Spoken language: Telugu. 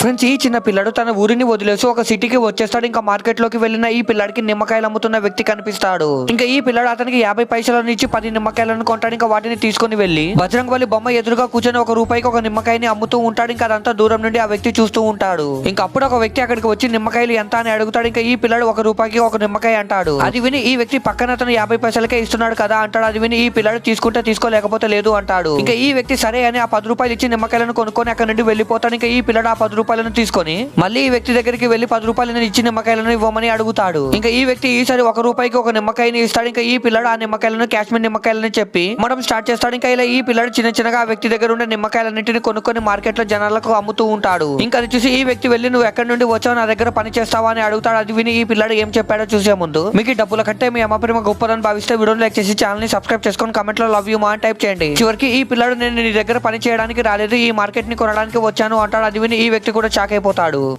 ఫ్రెండ్స్ ఈ చిన్న పిల్లడు తన ఊరిని వదిలేసి ఒక సిటీకి వచ్చేస్తాడు. ఇంకా మార్కెట్లోకి వెళ్ళిన ఈ పిల్లాడికి నిమ్మకాయలు అమ్ముతున్న వ్యక్తి కనిపిస్తాడు. ఇంకా ఈ పిల్లడు అతనికి యాభై పైసలను ఇచ్చి పది నిమ్మకాయలను కొంటాడు. ఇంకా వాటిని తీసుకొని వెళ్ళి బజరంగ్ బలి బొమ్మ ఎదురుగా కూర్చొని ఒక రూపాయికి ఒక నిమ్మకాయని అమ్ముతూ ఉంటాడు. ఇంకా అదంతా దూరం నుండి ఆ వ్యక్తి చూస్తూ ఉంటాడు. ఇంకా అప్పుడు ఒక వ్యక్తి అక్కడికి వచ్చి నిమ్మకాయలు ఎంత అని అడుగుతాడు. ఇంకా ఈ పిల్లడు ఒక రూపాయికి ఒక నిమ్మకాయ అంటాడు. అది విని ఈ వ్యక్తి పక్కన అతను యాభై పైసలకే ఇస్తున్నాడు కదా అంటాడు. అది విని ఈ పిల్లడు తీసుకుంటే తీసుకోలేకపోతే లేదు అంటాడు. ఇంకా ఈ వ్యక్తి సరే అని ఆ పది రూపాయలు ఇచ్చి నిమ్మకాయలను కొనుక్కొని అక్కడ నుండి వెళ్ళిపోతాడు. ఇంకా ఈ పిల్లడు ఆ పది రూపాయలను తీసుకొని మళ్ళీ ఈ వ్యక్తి దగ్గరికి వెళ్ళి పది రూపాయలను ఇచ్చి నిమ్మకాయలను ఇవ్వమని అడుగుతాడు. ఇంకా ఈ వ్యక్తి ఈసారి ఒక రూపాయికి ఒక నిమ్మకాయని ఇస్తాడు. ఇంకా ఈ పిల్లడు ఆ నిమ్మకాయలను కాశ్మీర్ నిమ్మకాయలని చెప్పి మనం స్టార్ట్ చేస్తాడు. ఇంకా ఇలా ఈ పిల్లడు చిన్న చిన్నగా ఆ వ్యక్తి దగ్గర ఉండే నిమ్మకాయలన్నింటిని కొనుక్కొని మార్కెట్లో జనాలకు అమ్ముతూ ఉంటాడు. ఇంకా అది చూసి ఈ వ్యక్తి వెళ్ళి నువ్వు ఎక్కడి నుండి వచ్చావు? నా దగ్గర పని చేస్తావా? అని అడుగుతాడు. అది విని ఈ పిల్లడు ఏం చెప్పాడో చూసే ముందు మీకు డబ్బుల కంటే మీ అమ్మ ప్రేమ గొప్పదని భావిస్తే వీడియోని లైక్ చేసి ఛానల్ని సబ్స్క్రైబ్ చేసుకొని కమెంట్లో లవ్ యూ మా అని టైప్ చేయండి. చివరికి ఈ పిల్లడు నేను నీ దగ్గర పని చేయడానికి రాలేదు. ఈ మార్కెట్ని కొనడానికి వచ్చాను అంటాడు. అది విని ఈ వ్యక్తి కూడా షాక్ అయిపోతాడు.